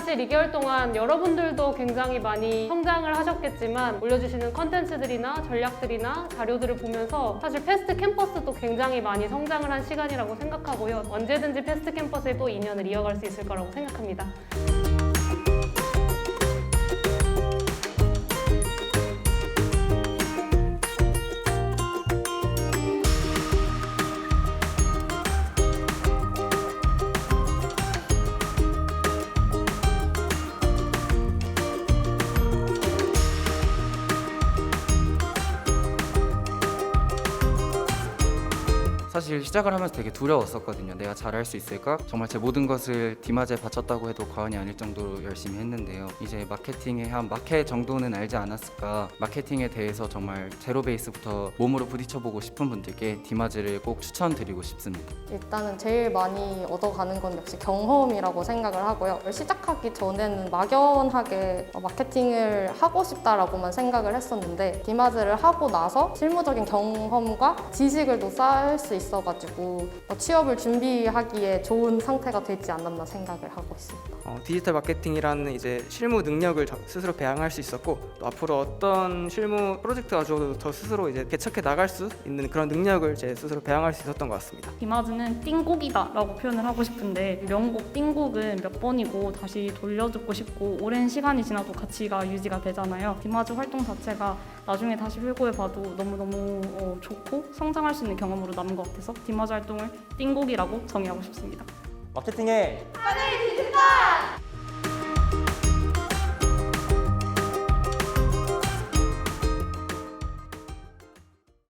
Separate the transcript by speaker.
Speaker 1: 사실 2개월 동안 여러분들도 굉장히 많이 성장을 하셨겠지만 올려주시는 컨텐츠들이나 전략들이나 자료들을 보면서 사실 패스트 캠퍼스도 굉장히 많이 성장을 한 시간이라고 생각하고요. 언제든지 패스트 캠퍼스에 또 인연을 이어갈 수 있을 거라고 생각합니다.
Speaker 2: 사실 시작을 하면서 되게 두려웠었거든요. 내가 잘할 수 있을까? 정말 제 모든 것을 디마즈에 바쳤다고 해도 과언이 아닐 정도로 열심히 했는데요. 이제 마케팅의 한 마켓 정도는 알지 않았을까? 마케팅에 대해서 정말 제로 베이스부터 몸으로 부딪혀보고 싶은 분들께 디마즈를 꼭 추천드리고 싶습니다.
Speaker 3: 일단은 제일 많이 얻어가는 건 역시 경험이라고 생각을 하고요. 시작하기 전에는 막연하게 마케팅을 하고 싶다라고만 생각을 했었는데 디마즈를 하고 나서 실무적인 경험과 지식을 또 쌓을 수 있어가지고 어, 취업을 준비하기에 좋은 상태가 되지 않았나 생각을 하고 있습니다.
Speaker 4: 어, 디지털 마케팅이라는 이제 실무 능력을 저- 스스로 배양할 수 있었고 또 앞으로 어떤 실무 프로젝트가 줘도 저 스스로 이제 개척해 나갈 수 있는 그런 능력을 제 스스로 배양할 수 있었던 것 같습니다.
Speaker 5: 디마즈는 띵곡이다라고 표현을 하고 싶은데 명곡 띵곡은 몇 번이고 다시 돌려듣고 싶고 오랜 시간이 지나도 가치가 유지가 되잖아요. 디마즈 활동 자체가 나중에 다시 회고해봐도 너무너무 어, 좋고 성장할 수 있는 경험으로 남은 것 같아서 디마즈 활동을 띵곡이라고 정의하고 싶습니다.
Speaker 6: 마케팅의
Speaker 7: 하늘 디지털